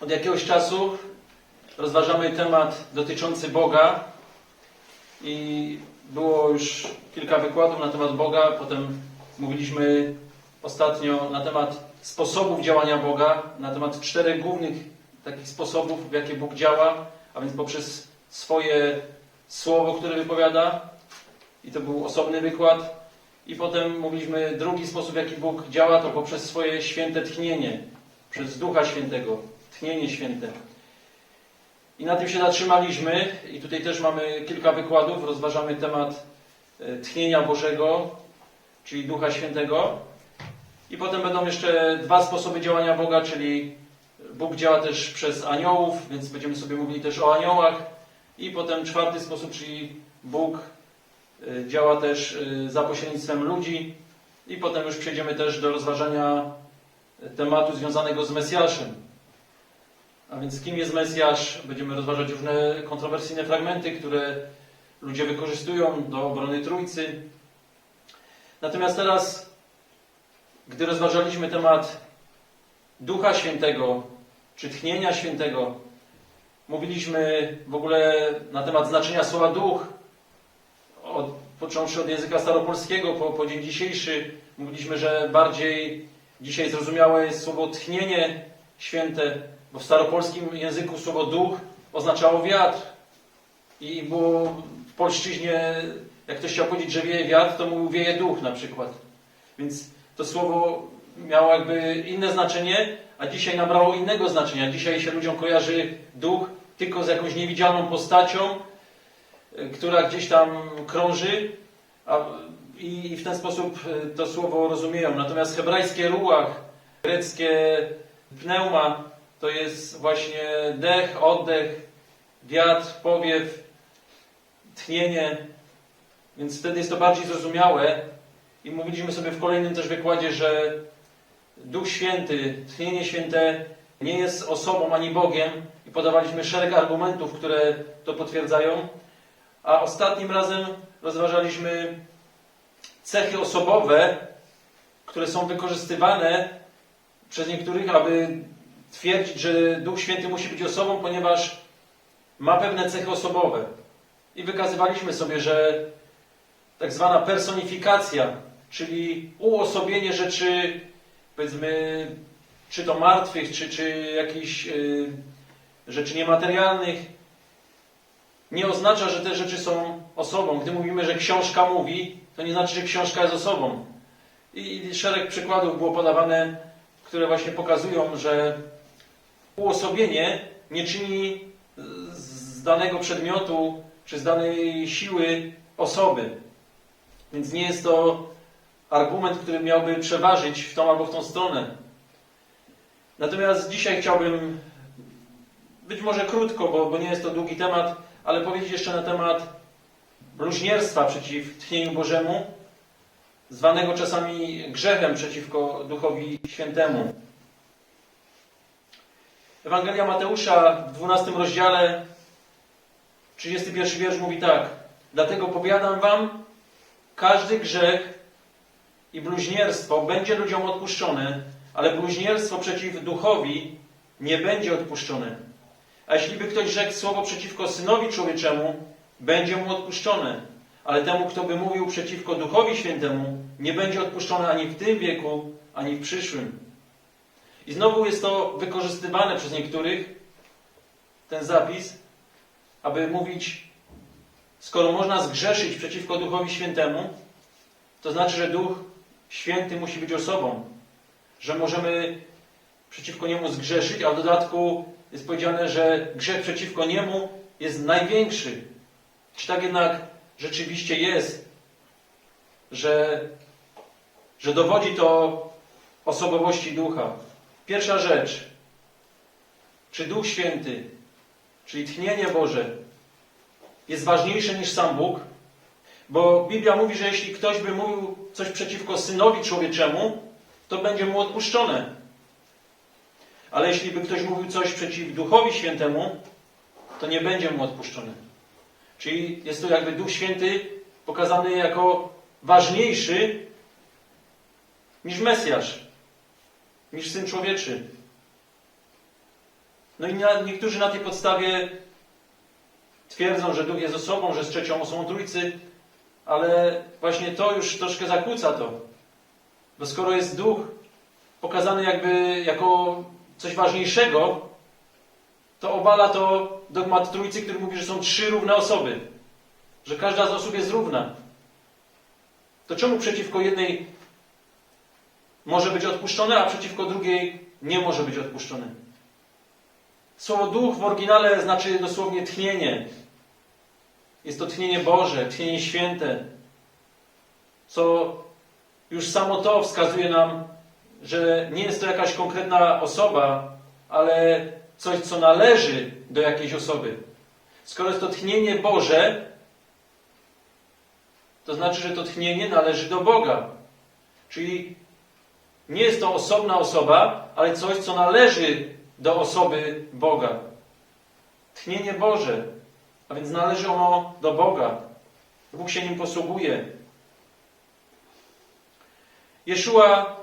Od jakiegoś czasu rozważamy temat dotyczący Boga i było już kilka wykładów na temat Boga, potem mówiliśmy ostatnio na temat sposobów działania Boga, na temat czterech głównych takich sposobów, w jakie Bóg działa, a więc poprzez swoje słowo, które wypowiada, i to był osobny wykład. I potem mówiliśmy drugi sposób, w jaki Bóg działa, to poprzez swoje święte tchnienie, przez Ducha Świętego, tchnienie święte. I na tym się zatrzymaliśmy i tutaj też mamy kilka wykładów, rozważamy temat e, tchnienia Bożego, czyli Ducha Świętego. I potem będą jeszcze dwa sposoby działania Boga, czyli Bóg działa też przez aniołów, więc będziemy sobie mówili też o aniołach. I potem czwarty sposób, czyli Bóg y, działa też y, za pośrednictwem ludzi. I potem już przejdziemy też do rozważania tematu związanego z Mesjaszem. A więc kim jest Mesjasz? Będziemy rozważać różne kontrowersyjne fragmenty, które ludzie wykorzystują do obrony Trójcy. Natomiast teraz, gdy rozważaliśmy temat Ducha Świętego, czy tchnienia świętego, mówiliśmy w ogóle na temat znaczenia słowa duch, od, począwszy od języka staropolskiego po, po dzień dzisiejszy, mówiliśmy, że bardziej dzisiaj zrozumiałe jest słowo tchnienie święte, bo w staropolskim języku słowo duch oznaczało wiatr. I było w polszczyźnie, jak ktoś chciał powiedzieć, że wieje wiatr, to mówił wieje duch na przykład. Więc to słowo miało jakby inne znaczenie, a dzisiaj nabrało innego znaczenia. Dzisiaj się ludziom kojarzy duch tylko z jakąś niewidzialną postacią, y, która gdzieś tam krąży a, i w ten sposób y, to słowo rozumieją. Natomiast hebrajskie ruach, greckie pneuma, to jest właśnie dech, oddech, wiatr, powiew, tchnienie, więc wtedy jest to bardziej zrozumiałe. I mówiliśmy sobie w kolejnym też wykładzie, że Duch Święty, tchnienie święte nie jest osobą ani Bogiem. I podawaliśmy szereg argumentów, które to potwierdzają. A ostatnim razem rozważaliśmy cechy osobowe, które są wykorzystywane przez niektórych, aby twierdzić, że Duch Święty musi być osobą, ponieważ ma pewne cechy osobowe. I wykazywaliśmy sobie, że tak zwana personifikacja, czyli uosobienie rzeczy powiedzmy, czy to martwych, czy, czy jakichś y, rzeczy niematerialnych, nie oznacza, że te rzeczy są osobą. Gdy mówimy, że książka mówi, to nie znaczy, że książka jest osobą. I, i szereg przykładów było podawane, które właśnie pokazują, że uosobienie nie czyni z danego przedmiotu, czy z danej siły osoby. Więc nie jest to argument, który miałby przeważyć w tą albo w tą stronę. Natomiast dzisiaj chciałbym, być może krótko, bo, bo nie jest to długi temat, ale powiedzieć jeszcze na temat bluźnierstwa przeciw tchnieniu Bożemu, zwanego czasami grzechem przeciwko Duchowi Świętemu. Ewangelia Mateusza w 12 rozdziale, 31 wiersz mówi tak. Dlatego powiadam wam, każdy grzech i bluźnierstwo będzie ludziom odpuszczone, ale bluźnierstwo przeciw duchowi nie będzie odpuszczone. A jeśli by ktoś rzekł słowo przeciwko synowi człowieczemu, będzie mu odpuszczone. Ale temu, kto by mówił przeciwko duchowi świętemu, nie będzie odpuszczone ani w tym wieku, ani w przyszłym. I znowu jest to wykorzystywane przez niektórych, ten zapis, aby mówić, skoro można zgrzeszyć przeciwko duchowi świętemu, to znaczy, że duch święty musi być osobą, że możemy przeciwko niemu zgrzeszyć, a w dodatku jest powiedziane, że grzech przeciwko niemu jest największy. Czy tak jednak rzeczywiście jest, że, że dowodzi to osobowości ducha? Pierwsza rzecz. Czy Duch Święty, czyli tchnienie Boże, jest ważniejsze niż sam Bóg? Bo Biblia mówi, że jeśli ktoś by mówił coś przeciwko synowi człowieczemu, to będzie mu odpuszczone. Ale jeśli by ktoś mówił coś przeciw Duchowi Świętemu, to nie będzie mu odpuszczone. Czyli jest to jakby Duch Święty pokazany jako ważniejszy niż Mesjasz, niż Syn Człowieczy. No i na, niektórzy na tej podstawie twierdzą, że Duch jest osobą, że jest trzecią osobą Trójcy, ale właśnie to już troszkę zakłóca to. Bo skoro jest Duch pokazany jakby jako coś ważniejszego, to obala to dogmat Trójcy, który mówi, że są trzy równe osoby. Że każda z osób jest równa. To czemu przeciwko jednej może być odpuszczone, a przeciwko drugiej nie może być odpuszczone? Słowo duch w oryginale znaczy dosłownie tchnienie. Jest to tchnienie Boże, tchnienie święte, co już samo to wskazuje nam, że nie jest to jakaś konkretna osoba, ale coś, co należy do jakiejś osoby. Skoro jest to tchnienie Boże, to znaczy, że to tchnienie należy do Boga. Czyli nie jest to osobna osoba, ale coś, co należy do osoby Boga. Tchnienie Boże, a więc należy ono do Boga. Bóg się nim posługuje. Jeszua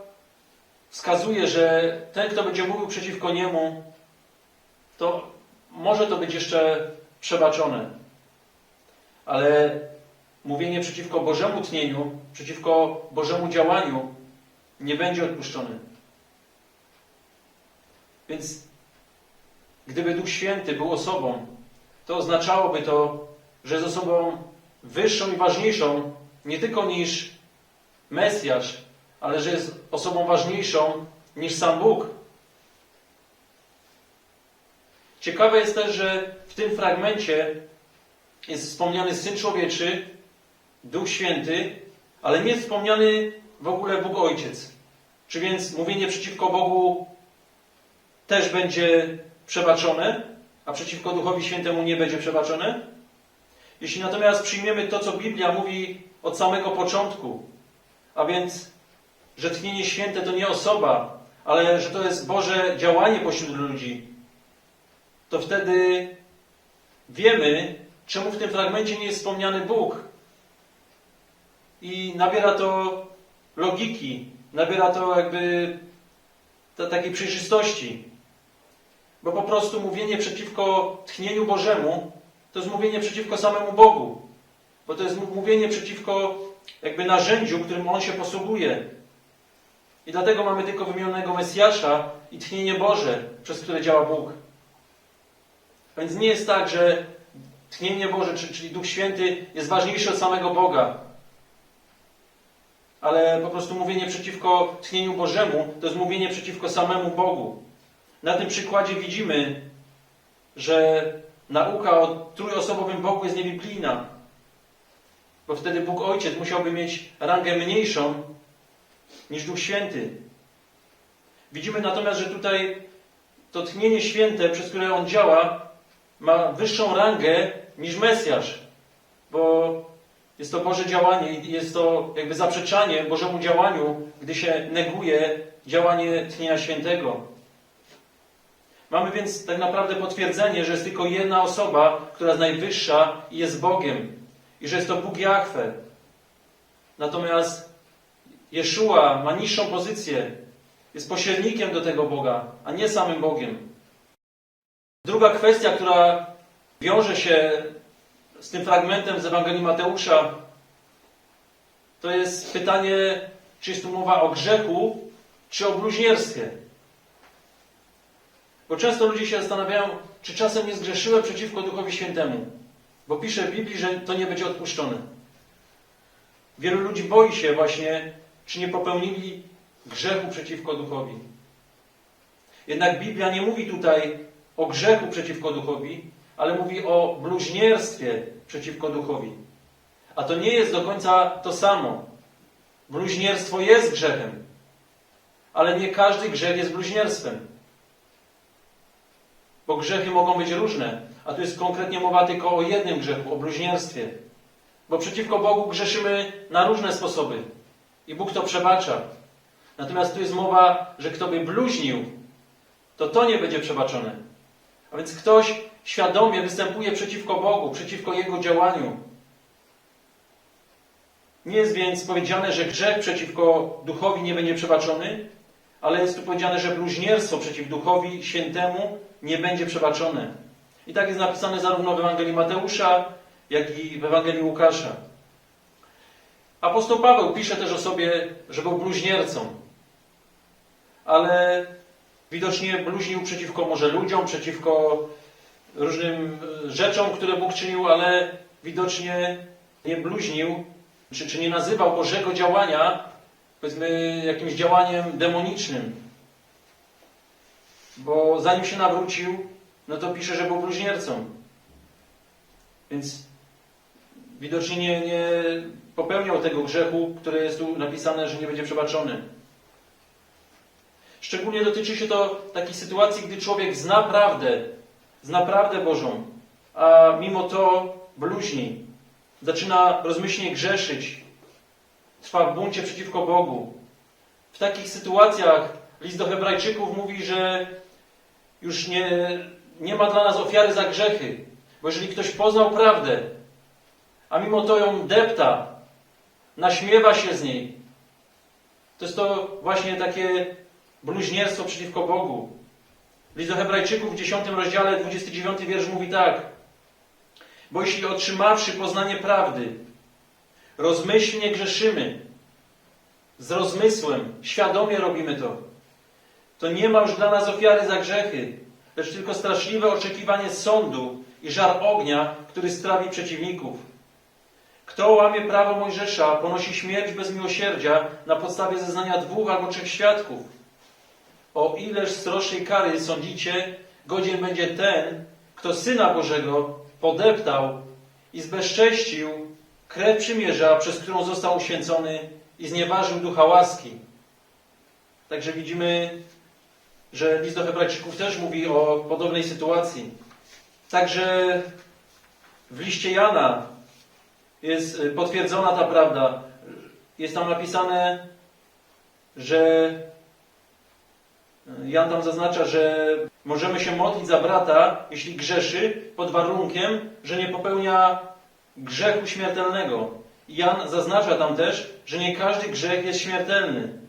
wskazuje, że ten, kto będzie mówił przeciwko niemu, to może to być jeszcze przebaczone. Ale mówienie przeciwko Bożemu tnieniu, przeciwko Bożemu działaniu nie będzie odpuszczone. Więc gdyby Duch Święty był osobą, to oznaczałoby to, że jest osobą wyższą i ważniejszą nie tylko niż Mesjasz, ale że jest osobą ważniejszą niż sam Bóg. Ciekawe jest też, że w tym fragmencie jest wspomniany Syn Człowieczy, Duch Święty, ale nie wspomniany w ogóle Bóg Ojciec. Czy więc mówienie przeciwko Bogu też będzie przebaczone, a przeciwko Duchowi Świętemu nie będzie przebaczone? Jeśli natomiast przyjmiemy to, co Biblia mówi od samego początku, a więc, że tchnienie święte to nie osoba, ale że to jest Boże działanie pośród ludzi, to wtedy wiemy, czemu w tym fragmencie nie jest wspomniany Bóg. I nabiera to logiki, nabiera to jakby ta, takiej przejrzystości. Bo po prostu mówienie przeciwko tchnieniu Bożemu to jest mówienie przeciwko samemu Bogu. Bo to jest mówienie przeciwko jakby narzędziu, którym On się posługuje. I dlatego mamy tylko wymienionego Mesjasza i tchnienie Boże, przez które działa Bóg. Więc nie jest tak, że tchnienie Boże, czyli Duch Święty jest ważniejszy od samego Boga. Ale po prostu mówienie przeciwko tchnieniu Bożemu to jest mówienie przeciwko samemu Bogu. Na tym przykładzie widzimy, że nauka o trójosobowym Bogu jest niebiblijna. Bo wtedy Bóg Ojciec musiałby mieć rangę mniejszą niż Duch Święty. Widzimy natomiast, że tutaj to tchnienie święte, przez które On działa, ma wyższą rangę niż Mesjasz. Bo jest to Boże działanie jest to jakby zaprzeczanie Bożemu działaniu, gdy się neguje działanie tchnienia świętego. Mamy więc tak naprawdę potwierdzenie, że jest tylko jedna osoba, która jest najwyższa i jest Bogiem. I że jest to Bóg Jahwe. Natomiast Jeszua ma niższą pozycję. Jest pośrednikiem do tego Boga, a nie samym Bogiem. Druga kwestia, która wiąże się z tym fragmentem z Ewangelii Mateusza, to jest pytanie, czy jest tu mowa o grzechu, czy o bluźnierstwie. Bo często ludzie się zastanawiają, czy czasem nie zgrzeszyłem przeciwko Duchowi Świętemu. Bo pisze w Biblii, że to nie będzie odpuszczone. Wielu ludzi boi się właśnie, czy nie popełnili grzechu przeciwko Duchowi. Jednak Biblia nie mówi tutaj o grzechu przeciwko Duchowi, ale mówi o bluźnierstwie przeciwko Duchowi. A to nie jest do końca to samo. Bluźnierstwo jest grzechem, ale nie każdy grzech jest bluźnierstwem. Bo grzechy mogą być różne, a tu jest konkretnie mowa tylko o jednym grzechu, o bluźnierstwie. Bo przeciwko Bogu grzeszymy na różne sposoby i Bóg to przebacza. Natomiast tu jest mowa, że kto by bluźnił, to to nie będzie przebaczone. A więc ktoś świadomie występuje przeciwko Bogu, przeciwko Jego działaniu. Nie jest więc powiedziane, że grzech przeciwko duchowi nie będzie przebaczony, ale jest tu powiedziane, że bluźnierstwo przeciw duchowi świętemu nie będzie przebaczone. I tak jest napisane zarówno w Ewangelii Mateusza, jak i w Ewangelii Łukasza. Apostoł Paweł pisze też o sobie, że był bluźniercą, ale widocznie bluźnił przeciwko może ludziom, przeciwko różnym e, rzeczom, które Bóg czynił, ale widocznie nie bluźnił, czy, czy nie nazywał Bożego działania, powiedzmy, jakimś działaniem demonicznym. Bo zanim się nawrócił, no to pisze, że był bluźniercą. Więc widocznie nie, nie popełniał tego grzechu, który jest tu napisane, że nie będzie przebaczony. Szczególnie dotyczy się to takiej sytuacji, gdy człowiek zna prawdę, zna prawdę Bożą, a mimo to bluźni, zaczyna rozmyślnie grzeszyć, trwa w buncie przeciwko Bogu. W takich sytuacjach list do Hebrajczyków mówi, że już nie, nie ma dla nas ofiary za grzechy, bo jeżeli ktoś poznał prawdę, a mimo to ją depta, naśmiewa się z niej, to jest to właśnie takie bluźnierstwo przeciwko Bogu. List do Hebrajczyków w 10 rozdziale, 29 wiersz mówi tak. Bo jeśli otrzymawszy poznanie prawdy, rozmyślnie grzeszymy, z rozmysłem, świadomie robimy to, to nie ma już dla nas ofiary za grzechy, lecz tylko straszliwe oczekiwanie sądu i żar ognia, który strawi przeciwników. Kto łamie prawo Mojżesza, ponosi śmierć bez miłosierdzia na podstawie zeznania dwóch albo trzech świadków. O ileż sroczej kary sądzicie, godzien będzie ten, kto Syna Bożego podeptał i zbezcześcił krew przymierza, przez którą został uświęcony i znieważył ducha łaski. Także widzimy, że list do Hebrajczyków też mówi o podobnej sytuacji. Także w liście Jana jest potwierdzona ta prawda. Jest tam napisane, że Jan tam zaznacza, że możemy się modlić za brata, jeśli grzeszy, pod warunkiem, że nie popełnia grzechu śmiertelnego. Jan zaznacza tam też, że nie każdy grzech jest śmiertelny.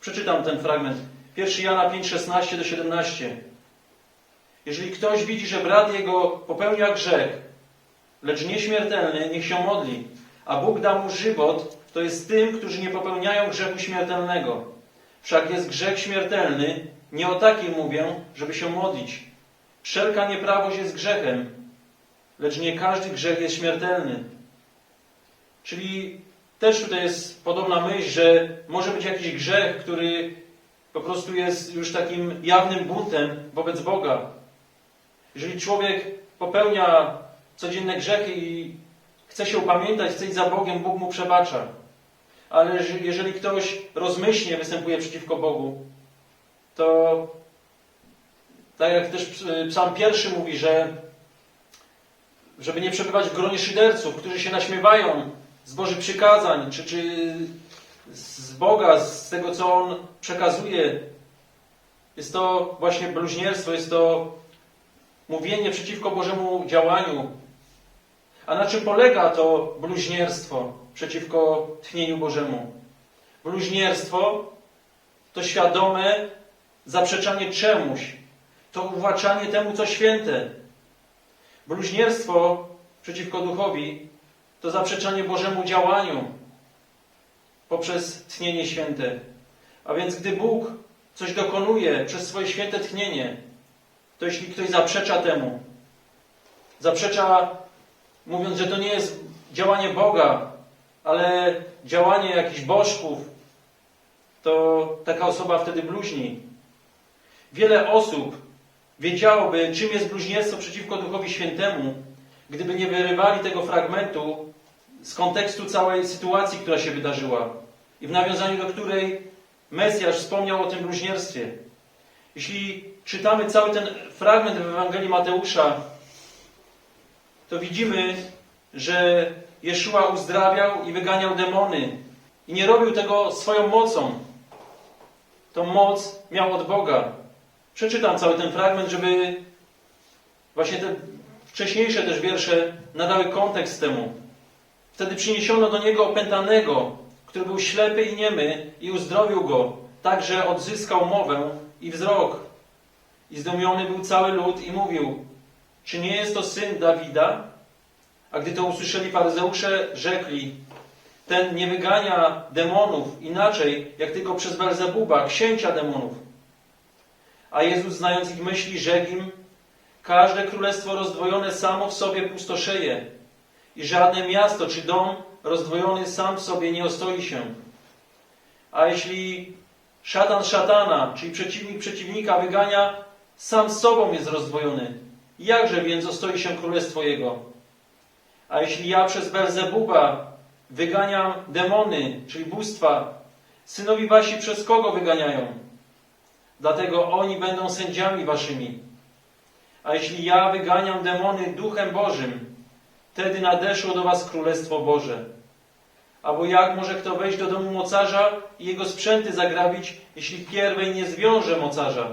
Przeczytam ten fragment. 1 Jana 5, 16 do 17. Jeżeli ktoś widzi, że brat jego popełnia grzech, lecz nieśmiertelny, niech się modli, a Bóg da mu żywot, to jest tym, którzy nie popełniają grzechu śmiertelnego. Wszak jest grzech śmiertelny, nie o takim mówię, żeby się modlić. Wszelka nieprawość jest grzechem, lecz nie każdy grzech jest śmiertelny. Czyli też tutaj jest podobna myśl, że może być jakiś grzech, który po prostu jest już takim jawnym buntem wobec Boga. Jeżeli człowiek popełnia codzienne grzechy i chce się upamiętać, chce iść za Bogiem, Bóg mu przebacza. Ale jeżeli ktoś rozmyślnie występuje przeciwko Bogu, to tak jak też psalm pierwszy mówi, że żeby nie przebywać w gronie szyderców, którzy się naśmiewają z Bożych przykazań, czy, czy z Boga, z tego, co On przekazuje. Jest to właśnie bluźnierstwo, jest to mówienie przeciwko Bożemu działaniu. A na czym polega to bluźnierstwo przeciwko tchnieniu Bożemu? Bluźnierstwo to świadome zaprzeczanie czemuś, to uwłaczanie temu, co święte. Bluźnierstwo przeciwko duchowi to zaprzeczanie Bożemu działaniu poprzez tchnienie święte. A więc gdy Bóg coś dokonuje przez swoje święte tchnienie, to jeśli ktoś zaprzecza temu, zaprzecza mówiąc, że to nie jest działanie Boga, ale działanie jakichś bożków, to taka osoba wtedy bluźni. Wiele osób wiedziałoby, czym jest bluźnierstwo przeciwko Duchowi Świętemu, gdyby nie wyrywali tego fragmentu z kontekstu całej sytuacji, która się wydarzyła i w nawiązaniu do której Mesjasz wspomniał o tym bluźnierstwie. Jeśli czytamy cały ten fragment w Ewangelii Mateusza, to widzimy, że Jeszua uzdrawiał i wyganiał demony i nie robił tego swoją mocą. Tą moc miał od Boga. Przeczytam cały ten fragment, żeby właśnie te wcześniejsze też wiersze nadały kontekst temu. Wtedy przyniesiono do niego opętanego, który był ślepy i niemy i uzdrowił go, tak że odzyskał mowę i wzrok. I zdumiony był cały lud i mówił, czy nie jest to syn Dawida? A gdy to usłyszeli faryzeusze, rzekli, ten nie wygania demonów inaczej, jak tylko przez Belzebuba, księcia demonów. A Jezus, znając ich myśli, rzekł im, każde królestwo rozdwojone samo w sobie pustoszeje i żadne miasto czy dom rozdwojony sam w sobie nie ostoi się. A jeśli szatan szatana, czyli przeciwnik przeciwnika wygania, sam z sobą jest rozdwojony. Jakże więc ostoi się królestwo jego? A jeśli ja przez Belzebuba wyganiam demony, czyli bóstwa, synowi wasi przez kogo wyganiają? Dlatego oni będą sędziami waszymi. A jeśli ja wyganiam demony duchem Bożym, wtedy nadeszło do was Królestwo Boże. Albo jak może kto wejść do domu mocarza i jego sprzęty zagrabić, jeśli pierwej nie zwiąże mocarza?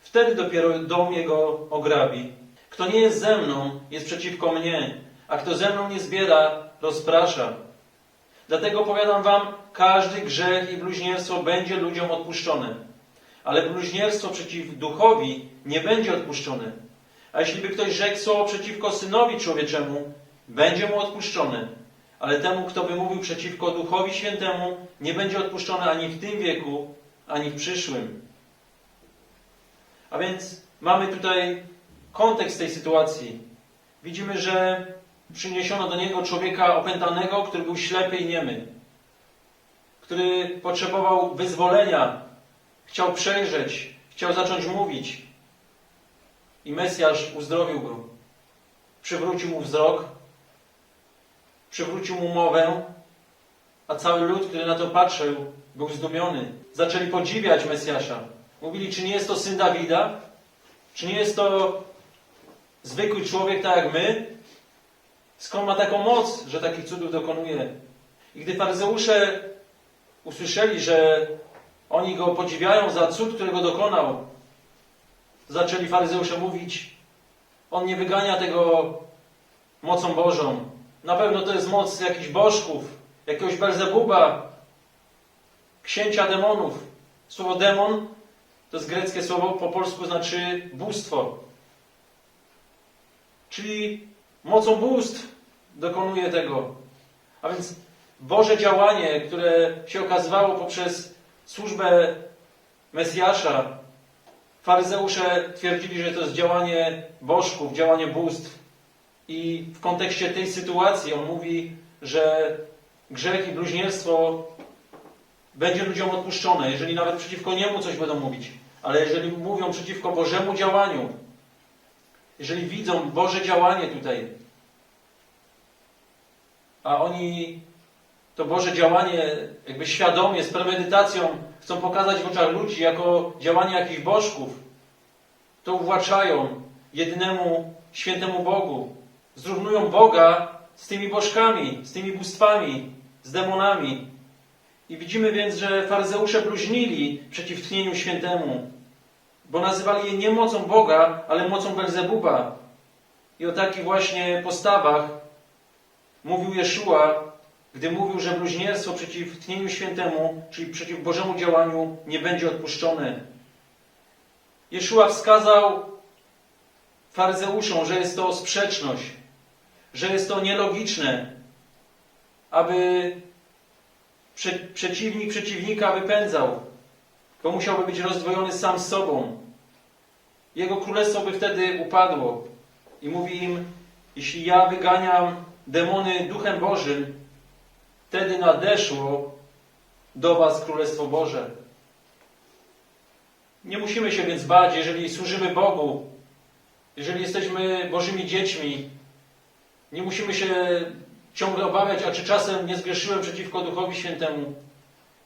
Wtedy dopiero dom jego ograbi. Kto nie jest ze mną, jest przeciwko mnie, a kto ze mną nie zbiera, rozprasza. Dlatego powiadam wam, każdy grzech i bluźnierstwo będzie ludziom odpuszczone. Ale bluźnierstwo przeciw duchowi nie będzie odpuszczone. A jeśli by ktoś rzekł słowo przeciwko synowi człowieczemu, będzie mu odpuszczone. Ale temu, kto by mówił przeciwko duchowi świętemu, nie będzie odpuszczone ani w tym wieku, ani w przyszłym. A więc mamy tutaj kontekst tej sytuacji. Widzimy, że przyniesiono do niego człowieka opętanego, który był ślepy i niemy, który potrzebował wyzwolenia, chciał przejrzeć, chciał zacząć mówić. I Mesjasz uzdrowił go. Przywrócił mu wzrok, przywrócił mu mowę, a cały lud, który na to patrzył, był zdumiony. Zaczęli podziwiać Mesjasza. Mówili, czy nie jest to syn Dawida? Czy nie jest to zwykły człowiek tak jak my? Skąd ma taką moc, że takich cudów dokonuje? I gdy faryzeusze usłyszeli, że oni go podziwiają za cud, którego dokonał, zaczęli faryzeusze mówić, on nie wygania tego mocą Bożą. Na pewno to jest moc jakichś bożków, jakiegoś Belzebuba, księcia demonów. Słowo demon to jest greckie słowo, po polsku znaczy bóstwo. Czyli mocą bóstw dokonuje tego. A więc Boże działanie, które się okazywało poprzez służbę Mesjasza, faryzeusze twierdzili, że to jest działanie bożków, działanie bóstw. I w kontekście tej sytuacji on mówi, że grzech i bluźnierstwo będzie ludziom odpuszczone, jeżeli nawet przeciwko niemu coś będą mówić. Ale jeżeli mówią przeciwko Bożemu działaniu, jeżeli widzą Boże działanie tutaj, a oni to Boże działanie jakby świadomie, z premedytacją chcą pokazać w oczach ludzi jako działanie jakichś bożków, to uwłaczają jedynemu świętemu Bogu. Zrównują Boga z tymi bożkami, z tymi bóstwami, z demonami. I widzimy więc, że faryzeusze bluźnili przeciw tchnieniu świętemu, bo nazywali je nie mocą Boga, ale mocą Belzebuba. I o takich właśnie postawach mówił Jeszua, gdy mówił, że bluźnierstwo przeciw tchnieniu świętemu, czyli przeciw Bożemu działaniu, nie będzie odpuszczone. Jeszua wskazał faryzeuszom, że jest to sprzeczność, że jest to nielogiczne, aby prze, przeciwnik przeciwnika wypędzał, bo musiałby być rozdwojony sam z sobą. Jego królestwo by wtedy upadło. I mówi im, jeśli ja wyganiam demony duchem Bożym, wtedy nadeszło do was Królestwo Boże. Nie musimy się więc bać, jeżeli służymy Bogu, jeżeli jesteśmy Bożymi dziećmi, nie musimy się ciągle obawiać, a czy czasem nie zgrzeszyłem przeciwko Duchowi Świętemu,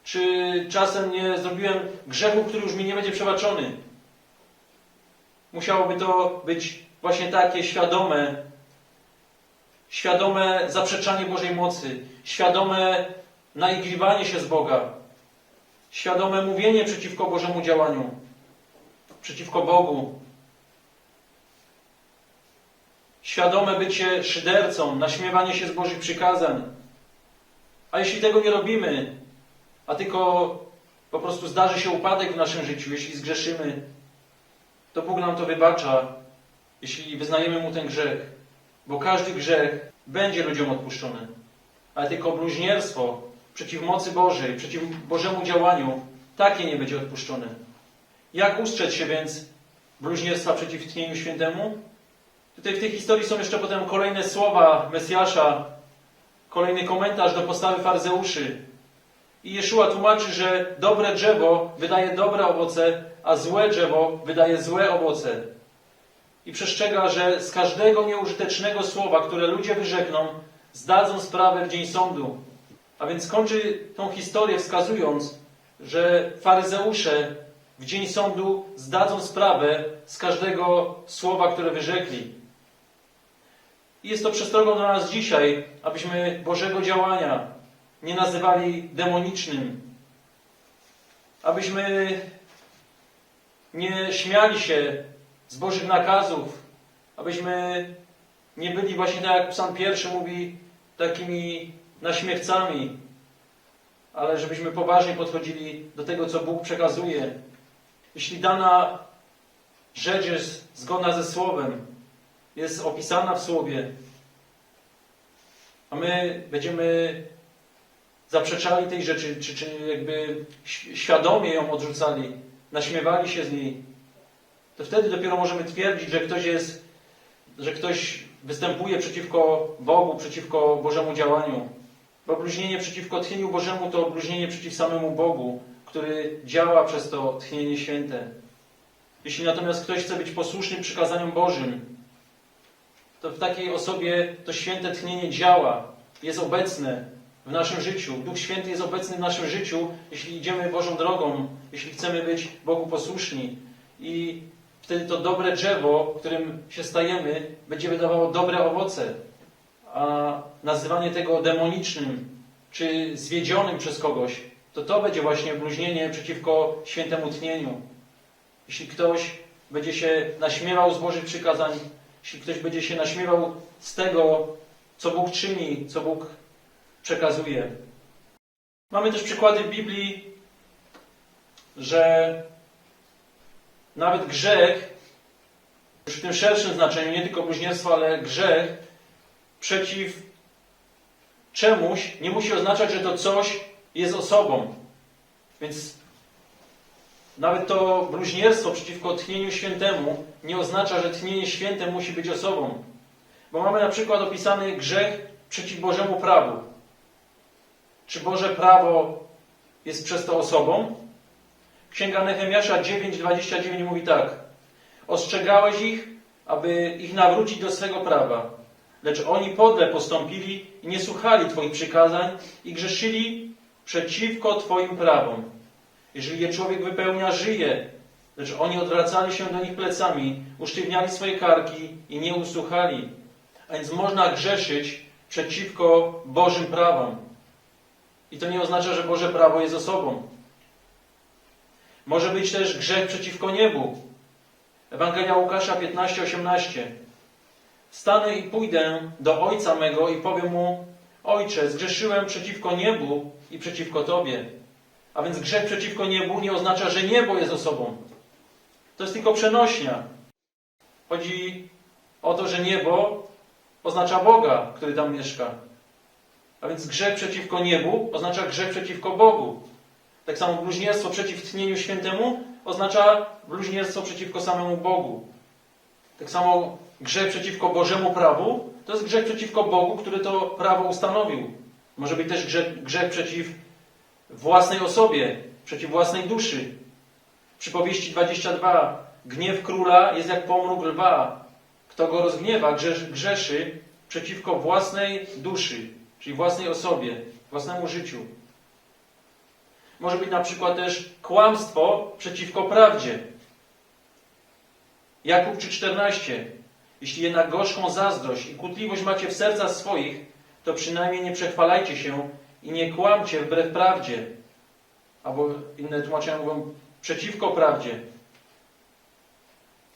czy czasem nie zrobiłem grzechu, który już mi nie będzie przebaczony. Musiałoby to być właśnie takie świadome, świadome zaprzeczanie Bożej mocy, świadome naigliwanie się z Boga, świadome mówienie przeciwko Bożemu działaniu, przeciwko Bogu, świadome bycie szydercą, naśmiewanie się z Bożych przykazań. A jeśli tego nie robimy, a tylko po prostu zdarzy się upadek w naszym życiu, jeśli zgrzeszymy, to Bóg nam to wybacza, jeśli wyznajemy Mu ten grzech. Bo każdy grzech będzie ludziom odpuszczony. Ale tylko bluźnierstwo przeciw mocy Bożej, przeciw Bożemu działaniu, takie nie będzie odpuszczone. Jak ustrzec się więc bluźnierstwa przeciw tchnieniu świętemu? Tutaj w tej historii są jeszcze potem kolejne słowa Mesjasza, kolejny komentarz do postawy faryzeuszy. I Jeszua tłumaczy, że dobre drzewo wydaje dobre owoce, a złe drzewo wydaje złe owoce. I przestrzega, że z każdego nieużytecznego słowa, które ludzie wyrzekną, zdadzą sprawę w dzień sądu. A więc kończy tą historię wskazując, że faryzeusze w dzień sądu zdadzą sprawę z każdego słowa, które wyrzekli. I jest to przestrogą dla nas dzisiaj, abyśmy Bożego działania nie nazywali demonicznym. Abyśmy nie śmiali się z Bożych nakazów. Abyśmy nie byli właśnie tak jak Psalm pierwszy mówi, takimi naśmiechcami. Ale żebyśmy poważnie podchodzili do tego, co Bóg przekazuje. Jeśli dana rzecz jest zgodna ze Słowem, jest opisana w Słowie, a my będziemy zaprzeczali tej rzeczy, czy, czy jakby świadomie ją odrzucali, naśmiewali się z niej, to wtedy dopiero możemy twierdzić, że ktoś jest, że ktoś występuje przeciwko Bogu, przeciwko Bożemu działaniu. Bo bluźnienie przeciwko tchnieniu Bożemu to bluźnienie przeciw samemu Bogu, który działa przez to tchnienie święte. Jeśli natomiast ktoś chce być posłuszny przykazaniom Bożym, to w takiej osobie to święte tchnienie działa, jest obecne w naszym życiu. Duch Święty jest obecny w naszym życiu, jeśli idziemy Bożą drogą, jeśli chcemy być Bogu posłuszni. I wtedy to dobre drzewo, którym się stajemy, będzie wydawało dobre owoce. A nazywanie tego demonicznym czy zwiedzionym przez kogoś, to to będzie właśnie bluźnienie przeciwko świętemu tchnieniu. Jeśli ktoś będzie się naśmiewał z Bożych przykazań, jeśli ktoś będzie się naśmiewał z tego, co Bóg czyni, co Bóg przekazuje. Mamy też przykłady w Biblii, że nawet grzech, już w tym szerszym znaczeniu, nie tylko bluźnierstwo, ale grzech przeciw czemuś nie musi oznaczać, że to coś jest osobą. Więc nawet to bluźnierstwo przeciwko tchnieniu świętemu nie oznacza, że tchnienie święte musi być osobą. Bo mamy na przykład opisany grzech przeciw Bożemu prawu. Czy Boże prawo jest przez to osobą? Księga Nehemiasza 9:29 mówi tak. Ostrzegałeś ich, aby ich nawrócić do swego prawa. Lecz oni podle postąpili i nie słuchali Twoich przykazań i grzeszyli przeciwko Twoim prawom. Jeżeli je człowiek wypełnia, żyje. Lecz oni odwracali się do nich plecami, usztywniali swoje karki i nie usłuchali. A więc można grzeszyć przeciwko Bożym prawom. I to nie oznacza, że Boże prawo jest osobą. Może być też grzech przeciwko niebu. Ewangelia Łukasza 15:18. Wstanę i pójdę do ojca mego i powiem mu: Ojcze, zgrzeszyłem przeciwko niebu i przeciwko Tobie. A więc grzech przeciwko niebu nie oznacza, że niebo jest osobą. To jest tylko przenośnia. Chodzi o to, że niebo oznacza Boga, który tam mieszka. A więc grzech przeciwko niebu oznacza grzech przeciwko Bogu. Tak samo bluźnierstwo przeciw tchnieniu świętemu oznacza bluźnierstwo przeciwko samemu Bogu. Tak samo grzech przeciwko Bożemu prawu to jest grzech przeciwko Bogu, który to prawo ustanowił. Może być też grzech, grzech przeciw własnej osobie, przeciw własnej duszy. Przypowieści 22. Gniew króla jest jak pomruk lwa. Kto go rozgniewa, grzesz, grzeszy przeciwko własnej duszy, czyli własnej osobie, własnemu życiu. Może być na przykład też kłamstwo przeciwko prawdzie. Jakub 3,14. Jeśli jednak gorzką zazdrość i kłótliwość macie w sercach swoich, to przynajmniej nie przechwalajcie się i nie kłamcie wbrew prawdzie. Albo inne tłumaczenia mówią przeciwko prawdzie.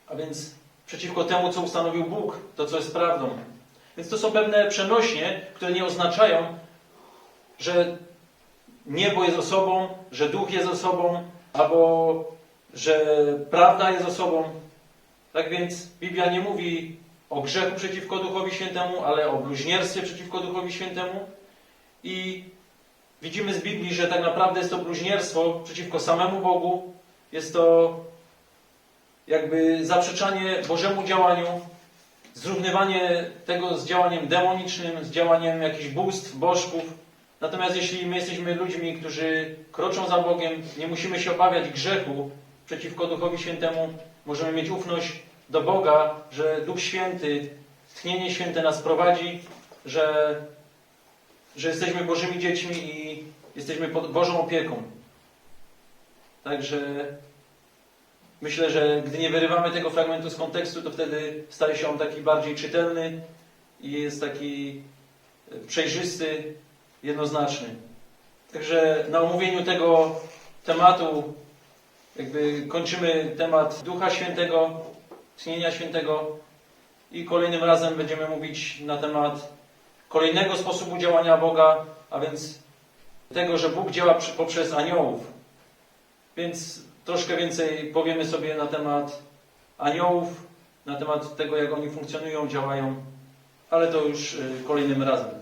A więc przeciwko temu, co ustanowił Bóg, to, co jest prawdą. Więc to są pewne przenośnie, które nie oznaczają, że niebo jest osobą, że duch jest osobą, albo że prawda jest osobą. Tak więc Biblia nie mówi o grzechu przeciwko Duchowi Świętemu, ale o bluźnierstwie przeciwko Duchowi Świętemu. I widzimy z Biblii, że tak naprawdę jest to bluźnierstwo przeciwko samemu Bogu. Jest to jakby zaprzeczanie Bożemu działaniu, zrównywanie tego z działaniem demonicznym, z działaniem jakichś bóstw, bożków. Natomiast jeśli my jesteśmy ludźmi, którzy kroczą za Bogiem, nie musimy się obawiać grzechu przeciwko Duchowi Świętemu, możemy mieć ufność do Boga, że Duch Święty, tchnienie święte nas prowadzi, że, że jesteśmy Bożymi dziećmi i jesteśmy pod Bożą opieką. Także myślę, że gdy nie wyrywamy tego fragmentu z kontekstu, to wtedy staje się on taki bardziej czytelny i jest taki przejrzysty, jednoznaczny. Także na omówieniu tego tematu jakby kończymy temat Ducha Świętego, tchnienia świętego i kolejnym razem będziemy mówić na temat kolejnego sposobu działania Boga, a więc tego, że Bóg działa poprzez aniołów. Więc troszkę więcej powiemy sobie na temat aniołów, na temat tego, jak oni funkcjonują, działają, ale to już y, kolejnym razem.